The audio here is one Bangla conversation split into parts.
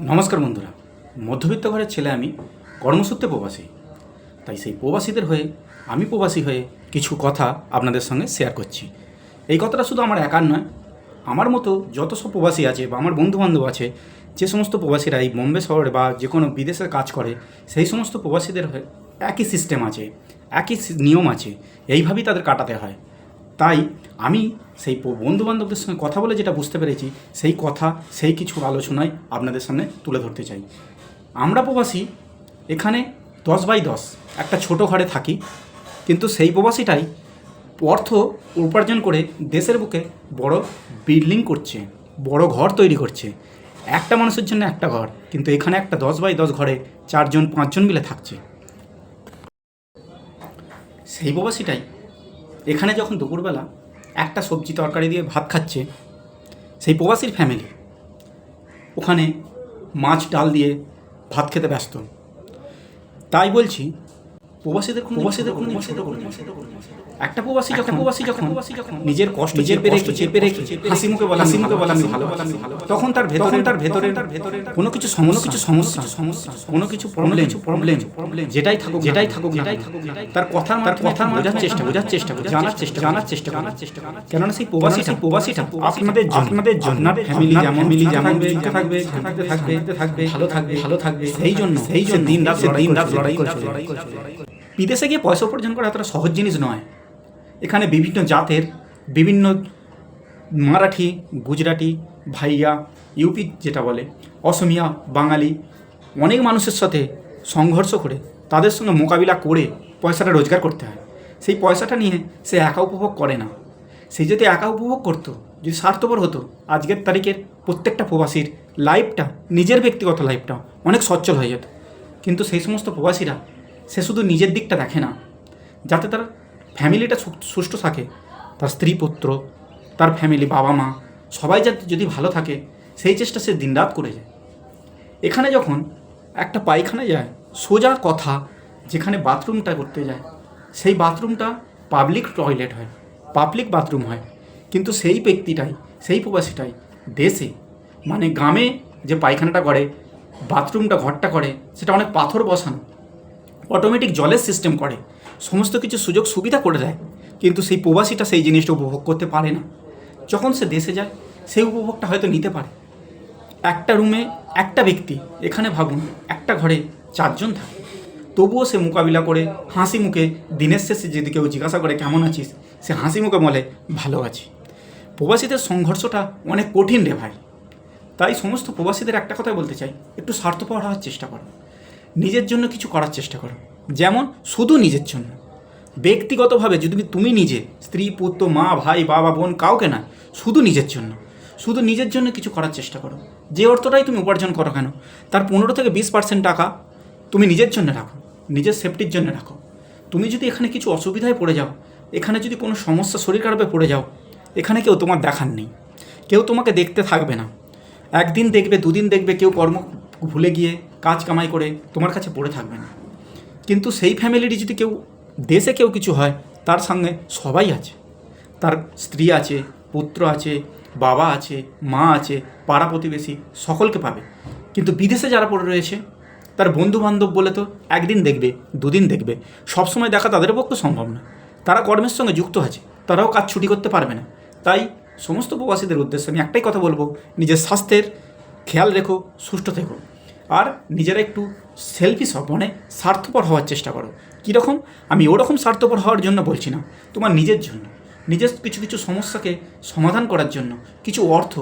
নমস্কার বন্ধুরা। মধ্যবিত্ত ঘরের ছেলে আমি, কর্মসূত্রে প্রবাসী। তাই সেই প্রবাসীদের হয়ে, আমি প্রবাসী হয়ে কিছু কথা আপনাদের সঙ্গে শেয়ার করছি। এই কথাটা শুধু আমার একার নয়, আমার মতো যত সব প্রবাসী আছে বা আমার বন্ধুবান্ধব আছে, যে সমস্ত প্রবাসীরা এই বোম্বে শহরে বা যে কোনো বিদেশে কাজ করে, সেই সমস্ত প্রবাসীদের হয়ে একই সিস্টেম আছে, একই নিয়ম আছে, এইভাবেই তাদের কাটাতে হয়। তাই আমি সেই বন্ধু বান্ধবদের সঙ্গে কথা বলে যেটা বুঝতে পেরেছি, সেই কথা, সেই কিছু আলোচনায় আপনাদের সামনে তুলে ধরতে চাই। আমরা প্রবাসী, এখানে দশ বাই দশ, একটা ছোট ঘরে থাকি, কিন্তু সেই প্রবাসীটাই অর্থ উপার্জন করে দেশের বুকে বড় বিল্ডিং করছে, বড় ঘর তৈরি করছে। একটা মানুষের জন্য একটা ঘর, কিন্তু এখানে একটা দশ বাই দশ ঘরে চারজন, পাঁচজন মিলে থাকছে। সেই প্রবাসীটাই এখানে যখন দুপুরবেলা একটা সবজি তরকারি দিয়ে ভাত খাচ্ছে সেই প্রবাসীর ফ্যামিলি ওখানে মাছ, ডাল দিয়ে ভাত খেতে ব্যস্ত। তাই বলছি প্রবাসীদের কোনো প্রবাসীদের কোনো ছোট করে একটা প্রবাসী যখন প্রবাসী যখন নিজের কষ্ট নিজের পেরে চেপে রেখে হাসি মুখে বলা হাসি মুখে বলা আমি ভালো বলা। আমি ভালো তখন তার ভেতরে তার ভেতরে তার ভেতরে কোনো কিছু সমস্যা কিছু সমস্যা সমস্যা কোনো কিছু প্রবলেম কিছু প্রবলেম প্রবলেম যেটাই থাকুক যেটাই থাকুক যেটাই থাকুক তার কথার তার কথার বোঝার চেষ্টা বোঝার চেষ্টা জানার চেষ্টা জানার চেষ্টা জানার চেষ্টা কেননা সেই প্রবাসীটা প্রবাসীটা আপনাদের আপনাদের জন্য ফ্যামিলি যেমন ফ্যামিলি যেমন থাকবে থাকবে থাকবে থাকবে ভালো থাকবে ভালো থাকবে সেই জন্য সেই জন্য দিন রাত দিন রাত লড়াই করছে। বিদেশে গিয়ে পয়সা উপার্জন করা এতটা সহজ জিনিস নয়। এখানে বিভিন্ন জাতের, বিভিন্ন মারাঠি, গুজরাটি, ভাইয়া, ইউপি যেটা বলে, অসমিয়া, বাঙালি, অনেক মানুষের সাথে সংঘর্ষ করে তাদের সঙ্গে মোকাবিলা করে পয়সাটা রোজগার করতে হয়। সেই পয়সাটা নিয়ে সে একা উপভোগ করে না। সে যদি একা উপভোগ করতো, যদি স্বার্থপর হতো, আজকের তারিখের প্রত্যেকটা প্রবাসীর লাইফটা নিজের ব্যক্তিগত লাইফটা অনেক সচ্ছল হয়ে যেত। কিন্তু সেই সমস্ত প্রবাসীরা সে শুধু নিজের দিকটা দেখে না, যাতে তার ফ্যামিলিটা সুষ্ঠু থাকে। তার স্ত্রী পুত্র, তার ফ্যামিলি, বাবা, মা, সবাই যাতে যদি ভালো থাকে, সেই চেষ্টা সে দিনরাত করে যায়। এখানে যখন একটা পায়খানায় যায়, সোজা কথা যেখানে বাথরুমটা করতে যায়, সেই বাথরুমটা পাবলিক টয়লেট হয়, পাবলিক বাথরুম হয়। কিন্তু সেই ব্যক্তিটাই, সেই প্রবাসীটাই দেশে মানে গ্রামে যে পায়খানাটা করে, বাথরুমটা ঘরটা করে, সেটা অনেক পাথর বসানো। অটোমেটিক জলের সিস্টেম করে। সমস্ত কিছু সুযোগ সুবিধা করে দেয়, কিন্তু সেই প্রবাসীটা সেই জিনিসটা উপভোগ করতে পারে না। যখন সে দেশে যায়, সেই উপভোগটা হয়তো নিতে পারে। একটা রুমে একটা ব্যক্তি, এখানে ভাবুন, একটা ঘরে চারজন থাকে। তবুও সে মোকাবিলা করে হাসি মুখে দিনের শেষে যদি কেউ জিজ্ঞাসা করে, কেমন আছিস? সে হাসি মুখে বলে, ভালো আছি। প্রবাসীদের সংঘর্ষটা অনেক কঠিন রে ভাই। তাই সমস্ত প্রবাসীদের একটা কথাই বলতে চাই, একটু স্বার্থপর হওয়ার চেষ্টা করো। নিজের জন্য কিছু করার চেষ্টা করো। যেমন শুধু নিজের জন্য। ব্যক্তিগতভাবে যদি তুমি নিজে, স্ত্রী, পুত্র, মা, ভাই, বাবা, বোন কাউকে না, শুধু নিজের জন্য, শুধু নিজের জন্য কিছু করার চেষ্টা করো। যে অর্থটাই তুমি উপার্জন করো কেন, তার পনেরো থেকে বিশ পার্সেন্ট টাকা তুমি নিজের জন্য রাখো, নিজের সেফটির জন্য রাখো। তুমি যদি এখানে কিছু অসুবিধায় পড়ে যাও, এখানে যদি কোনো সমস্যা শরীর খারাপে পড়ে যাও, এখানে কেউ তোমার দেখার নেই। কেউ তোমাকে দেখতে থাকবে না। একদিন দেখবে, দুদিন দেখবে, কেউ কর্ম ভুলে গিয়ে কাজ কামাই করে তোমার কাছে পড়ে থাকবে না। কিন্তু সেই ফ্যামিলিরই যদি কেউ দেশে কেউ কিছু হয়, তার সঙ্গে সবাই আছে। তার স্ত্রী আছে, পুত্র আছে, বাবা আছে, মা আছে, পাড়া প্রতিবেশী সকলকে পাবে। কিন্তু বিদেশে যারা পড়ে রয়েছে, তার বন্ধু বান্ধব বলে তো একদিন দেখবে, দুদিন দেখবে, সবসময় দেখা তাদের পক্ষে সম্ভব না। তারা কর্মের সঙ্গে যুক্ত আছে, তারাও কাজ ছুটি করতে পারবে না। তাই সমস্ত প্রবাসীদের উদ্দেশ্যে আমি একটাই কথা বলব, নিজের স্বাস্থ্যের খেয়াল রেখো সুস্থ থেকো। আর নিজেরা একটু সেলফি হও মানে স্বার্থপর হওয়ার চেষ্টা করো। কীরকম আমি ওরকম স্বার্থপর হওয়ার জন্য বলছি না। তোমার নিজের জন্য। নিজের কিছু কিছু সমস্যাকে সমাধান করার জন্য কিছু অর্থ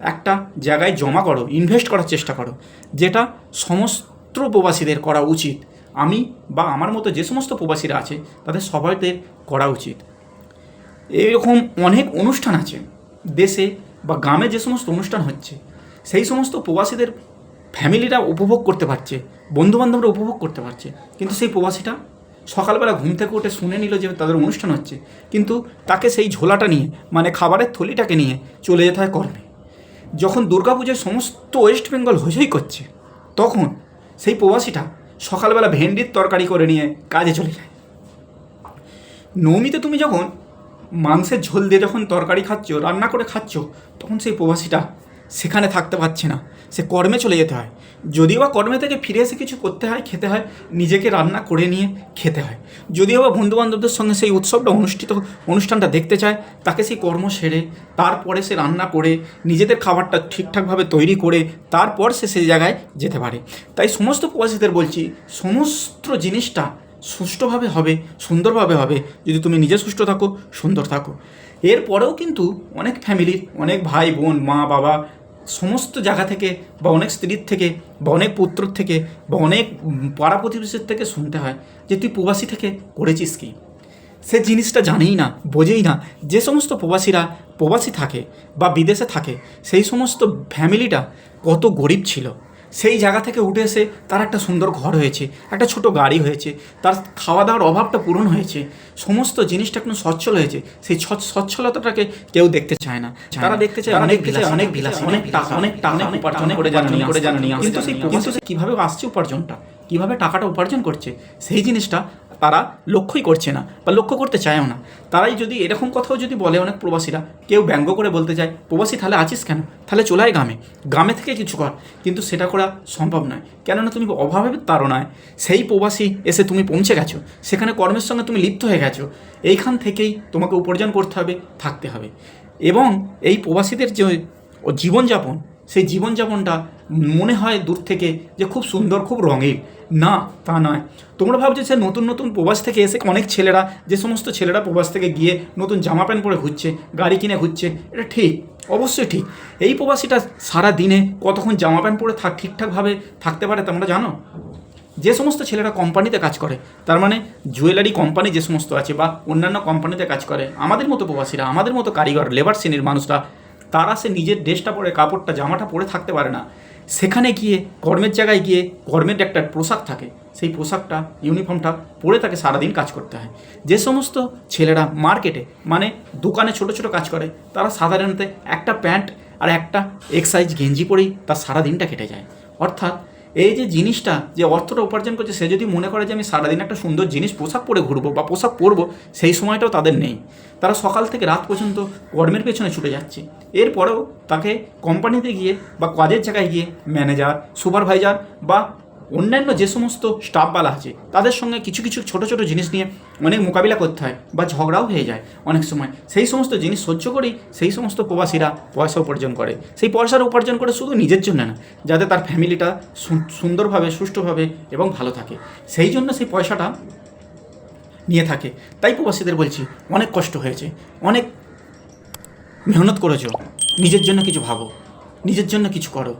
একটা জায়গায় জমা করো ইনভেস্ট করার চেষ্টা করো। যেটা সমস্ত প্রবাসীদের করা উচিত। আমি বা আমার মতো যে সমস্ত প্রবাসীরা আছে, তাদের সবাইদের করা উচিত। এরকম অনেক অনুষ্ঠান আছে। দেশে বা গ্রামে যে সমস্ত অনুষ্ঠান হচ্ছে সেই সমস্ত প্রবাসীদের ফ্যামিলিরা উপভোগ করতে পারছে, বন্ধুবান্ধবরা উপভোগ করতে পারছে। কিন্তু সেই প্রবাসীটা সকালবেলা ঘুম থেকে উঠে শুনে নিল যে তাদের অনুষ্ঠান হচ্ছে। কিন্তু তাকে সেই ঝোলাটা নিয়ে মানে খাবারের থলিটাকে নিয়ে চলে যেতে হয় কর্মে। যখন দুর্গাপুজোয় সমস্ত ওয়েস্ট বেঙ্গল হইচই করছে, তখন সেই প্রবাসীটা সকালবেলা ভেন্ডির তরকারি করে নিয়ে কাজে চলে যায়। নবমীতে তুমি যখন মাংসের ঝোল দিয়ে যখন তরকারি খাচ্ছ, রান্না করে খাচ্ছ, তখন সেই প্রবাসীটা সেখানে থাকতে পারছে না। সে কর্মে চলে যেতে হয়। যদিও বা কর্মে থেকে ফিরে এসে কিছু করতে হয়, খেতে হয়, নিজেকে রান্না করে নিয়ে খেতে হয়। যদিও বা বন্ধুবান্ধবদের সঙ্গে সেই উৎসবটা অনুষ্ঠিত, অনুষ্ঠানটা দেখতে চায়, তাকে সেই কর্ম সেরে, তারপরে সে রান্না করে, নিজেদের খাবারটা ঠিকঠাকভাবে তৈরি করে, তারপর সে সেই জায়গায় যেতে পারে। তাই সমস্ত প্রবাসীদের বলছি, সমস্ত জিনিসটা সুষ্ঠুভাবে হবে, সুন্দরভাবে হবে। যদি তুমি নিজে সুস্থ থাকো, সুন্দর থাকো। এরপরেও কিন্তু অনেক ফ্যামিলির অনেক ভাই, বোন, মা, বাবা সমস্ত জায়গা থেকে বা অনেক স্ত্রীর থেকে বা অনেক পুত্র থেকে বা অনেক পাড়া প্রতিবেশীর থেকে শুনতে হয় যে তুই প্রবাসী থেকে করেছিস কি? সে জিনিসটা জানেই না, বোঝেই না। যে সমস্ত প্রবাসীরা প্রবাসী থাকে বা বিদেশে থাকে, সেই সমস্ত ফ্যামিলিটা কত গরিব ছিল। সেই জায়গা থেকে উঠে এসে তার একটা সুন্দর ঘর হয়েছে একটা ছোট গাড়ি হয়েছে তার খাওয়া দাওয়ার অভাবটা পূরণ হয়েছে সমস্ত জিনিসটা এখন সচ্ছল হয়েছে সেই সচ্ছলতাটাকে কেউ দেখতে চায় না। তারা দেখতে চায় অনেক চায় অনেক বিলাস অনেক টাকা অনেক টাকা উপার্জন করে জানি করে জানি কিন্তু সেই কিন্তু সে কীভাবে আসছে উপার্জনটা কীভাবে টাকাটা উপার্জন করছে? সেই জিনিসটা তারা লক্ষ্যই করছে না বা লক্ষ্য করতে চায়ও না। তারাই যদি এরকম কথাও যদি বলে অনেক প্রবাসীরা, কেউ ব্যঙ্গ করে বলতে চায়, প্রবাসী তাহলে আছিস কেন? তাহলে চলে আয় গ্রামে। গ্রামে থেকে কিছু কর। কিন্তু সেটা করা সম্ভব নয়। কেননা তুমি অভাবের তাড়নায় সেই প্রবাসী এসে তুমি পৌঁছে গেছো। সেখানে কর্মের সঙ্গে তুমি লিপ্ত হয়ে গেছো। এইখান থেকেই তোমাকে উপার্জন করতে হবে, থাকতে হবে। এবং এই প্রবাসীদের যে জীবনযাপন, সেই জীবনযাপনটা মনে হয় দূর থেকে যে খুব সুন্দর, খুব রঙিন। না, তা নয়। তোমরা ভাবছ যে নতুন নতুন প্রবাস থেকে এসে অনেক ছেলেরা, যে সমস্ত ছেলেরা প্রবাস থেকে গিয়ে নতুন জামা প্যান্ট পরে ঘুরছে, গাড়ি কিনে ঘুরছে, এটা ঠিক, অবশ্যই ঠিক। এই প্রবাসীটা সারা দিনে কতক্ষণ জামা প্যান্ট পরে থাক, ঠিকঠাকভাবে থাকতে পারে তোমরা জানো? যে সমস্ত ছেলেরা কোম্পানিতে কাজ করে, তার মানে জুয়েলারি কোম্পানি যে সমস্ত আছে বা অন্যান্য কোম্পানিতে কাজ করে, আমাদের মতো প্রবাসীরা, আমাদের মতো কারিগর, লেবার শ্রেণির মানুষরা তারা সে নিজের ড্রেসটা পরে, কাপড়টা, জামাটা পরে থাকতে পারে না। সেখানে গিয়ে কর্মের জায়গায় গিয়ে কর্মের একটা পোশাক থাকে। সেই পোশাকটা, ইউনিফর্মটা পরে তাকে সারাদিন কাজ করতে হয়। যে সমস্ত ছেলেরা মার্কেটে মানে দোকানে ছোট ছোট কাজ করে, তারা সাধারণত একটা প্যান্ট আর একটা এক্সাইজ গেঞ্জি পরেই তার সারাদিনটা কেটে যায়। অর্থাৎ এই যে জিনিসটা, যে অর্থটা উপার্জন করছে, সে যদি মনে করে যে আমি সারাদিন একটা সুন্দর জিনিস পোশাক পরে ঘুরবো বা পোশাক পরবো, সেই সময়টাও তাদের নেই। তারা সকাল থেকে রাত পর্যন্ত কর্মের পেছনে ছুটে যাচ্ছে। এরপরেও তাকে কোম্পানিতে গিয়ে বা কাজের জায়গায় গিয়ে ম্যানেজার সুপারভাইজার বা অন্যান্য যে সমস্ত স্টাফবালা আছে, তাদের সঙ্গে কিছু কিছু ছোট ছোট জিনিস নিয়ে অনেক মোকাবিলা করতে হয় বা ঝগড়াও হয়ে যায় অনেক সময়। সেই সমস্ত জিনিস সহ্য করেই সেই সমস্ত প্রবাসীরা পয়সা উপার্জন করে। সেই পয়সার উপার্জন করে শুধু নিজের জন্য না, যাতে তার ফ্যামিলিটা সুন্দরভাবে, সুষ্ঠুভাবে এবং ভালো থাকে। সেই জন্য সেই পয়সাটা নিয়ে থাকে। তাই প্রবাসীদের বলছি, অনেক কষ্ট হয়েছে, অনেক মেহনত করেছ, নিজের জন্য কিছু ভাবো, নিজের জন্য কিছু করো।